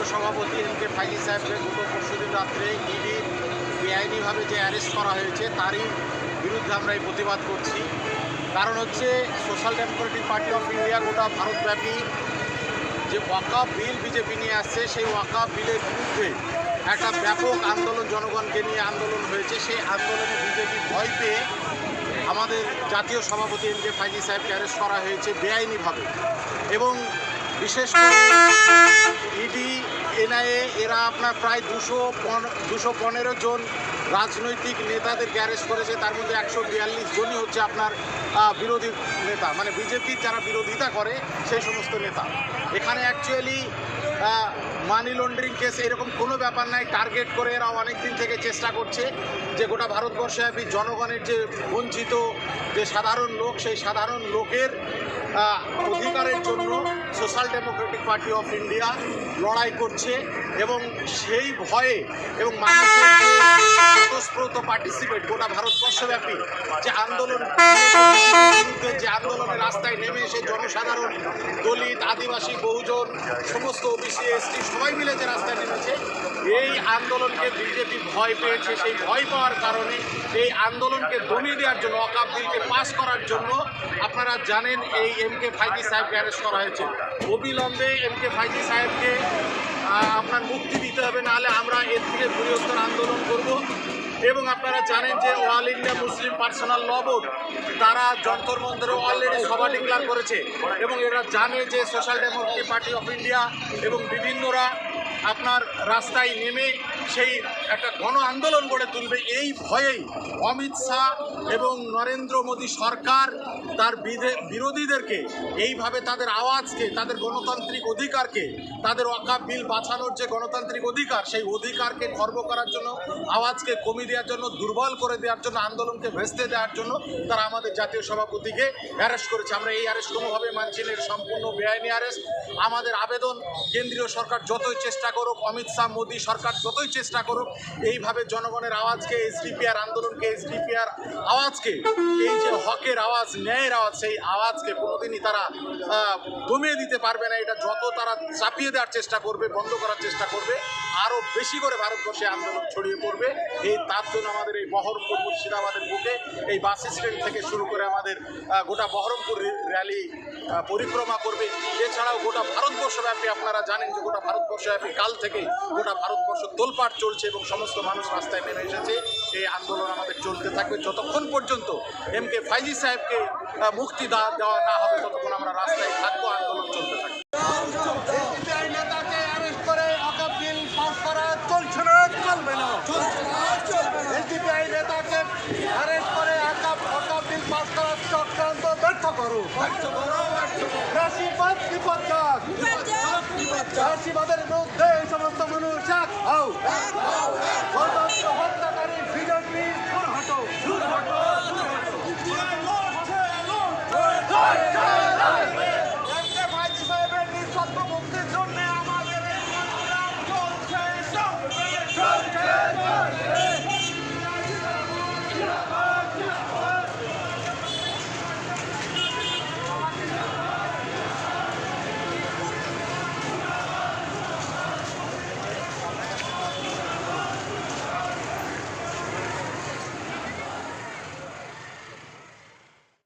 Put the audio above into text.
জাতীয় সভাপতি M K Faizi সাহেবকে গত পরশুদিন রাত্রে ইডি বেআইনিভাবে যে অ্যারেস্ট করা হয়েছে, তারই বিরুদ্ধে আমরা এই প্রতিবাদ করছি। কারণ হচ্ছে Social Democratic Party of India গোটা ভারতব্যাপী যে ওয়াকা বিল বিজেপি নিয়ে আসছে, সেই ওয়াকা বিলের বিরুদ্ধে একটা ব্যাপক আন্দোলন, জনগণকে নিয়ে আন্দোলন হয়েছে। সেই আন্দোলনে বিজেপি ভয় পেয়ে আমাদের জাতীয় সভাপতি এম কে ফাইজি সাহেবকে অ্যারেস্ট করা হয়েছে বেআইনিভাবে এবং বিশেষ করে ইডি, এনআইএ, এরা আপনার প্রায় দুশো দুশো পনেরো জন রাজনৈতিক নেতাদের অ্যারেস্ট করেছে। তার মধ্যে একশো বিয়াল্লিশ জনই হচ্ছে আপনার বিরোধী নেতা। মানে বিজেপির যারা বিরোধিতা করে, সেই সমস্ত নেতা। এখানে অ্যাকচুয়ালি মানি লন্ডারিং কেস এরকম কোনো ব্যাপার নাই। টার্গেট করে এরা অনেক দিন থেকে চেষ্টা করছে যে গোটা ভারতবর্ষে আপনি জনগণের যে বঞ্চিত যে সাধারণ লোক, সেই সাধারণ লোকের অধিকারের জন্য Social Democratic Party of India লড়াই করছে এবং সেই ভয়ে এবং মানুষের পার্টিসিপেট গোটা ভারতবর্ষব্যাপী যে আন্দোলন, যে আন্দোলনের রাস্তায় নেমে এসে জনসাধারণ, দলিত, আদিবাসী, বহুজন, সমস্ত ওবিসি এসটি সবাই মিলে যে রাস্তায় নেমেছে, এই আন্দোলনকে বিজেপি ভয় পেয়েছে। সেই ভয় পাওয়ার কারণে এই আন্দোলনকে দমিয়ে দেওয়ার জন্য অকাপ বিলকে পাস করার জন্য আপনারা জানেন এই এম কে ফাইজি সাহেবকে অ্যারেস্ট করা হয়েছে। অবিলম্বে এম কে ফাইজি সাহেবকে আপনার মুক্তি দিতে হবে, নাহলে আমরা এর থেকে বৃহত্তর আন্দোলন করব। এবং আপনারা জানেন যে All India Muslim Personal Law Board তারা যন্তর মন্তরে অলরেডি সভা ডিক্লার করেছে। এবং এরা জানে যে Social Democratic Party of India এবং বিভিন্নরা আপনার রাস্তায় নেমে সেই একটা গণ আন্দোলন গড়ে তুলবে এই ভয়েই অমিত শাহ এবং নরেন্দ্র মোদী সরকার তার বিরোধীদেরকে এইভাবে তাদের আওয়াজকে, তাদের গণতান্ত্রিক অধিকারকে, তাদের ওয়াকাপ বিল বাঁচানোর যে গণতান্ত্রিক অধিকার, সেই অধিকারকে খর্ব করার জন্য, আওয়াজকে কমিয়ে দেওয়ার জন্য, দুর্বল করে দেওয়ার জন্য, আন্দোলনকে ভেস্তে দেওয়ার জন্য তারা আমাদের জাতীয় সভাপতিকে অ্যারেস্ট করেছে। আমরা এই অ্যারেস্ট কোনোভাবে মানছি না সম্পূর্ণ বেআইনি অ্যারেস্ট আমাদের আবেদন, কেন্দ্রীয় সরকার যতই চেষ্টা করুক, অমিত শাহ, মোদী সরকার যতই চেষ্টা করুক। এইভাবে জনগণের আওয়াজকে, এসডিপিআর আন্দোলনকে, এসডিপিআর আওয়াজকে, এই যে হকের আওয়াজ, ন্যায়ের আওয়াজ, সেই আওয়াজকে কোনোদিনই তারা দমিয়ে দিতে পারবে না। এটা যত তারা চাপিয়ে দেওয়ার চেষ্টা করবে, বন্ধ করার চেষ্টা করবে আরও বেশি করে ভারতবর্ষে আন্দোলন ছড়িয়ে পড়বে। এই তার জন্য আমাদের এই বহরমপুর মুর্শিদাবাদের বুকে, এই বাস স্ট্যান্ড থেকে শুরু করে আমাদের গোটা বহরমপুর র্যালি পরিক্রমা করবে। এছাড়াও গোটা ভারতবর্ষব্যাপী আপনারা জানেন যে গোটা ভারতবর্ষব্যাপী কাল থেকে গোটা ভারতবর্ষ তোলপাড় চলছে এবং সমস্ত মানুষ রাস্তায় নেমে এসেছে। এই আন্দোলন আমাদের চলতে থাকবে। যতক্ষণ পর্যন্ত এম কে ফাইজি সাহেবকে মুক্তি দেওয়া না হবে ততক্ষণ আমরা রাস্তায় থাকব আন্দোলন চলতে থাকবে। চক্রান্ত ব্যর্থ করো। বিরুদ্ধে এই সমস্ত মানুষ Yeah.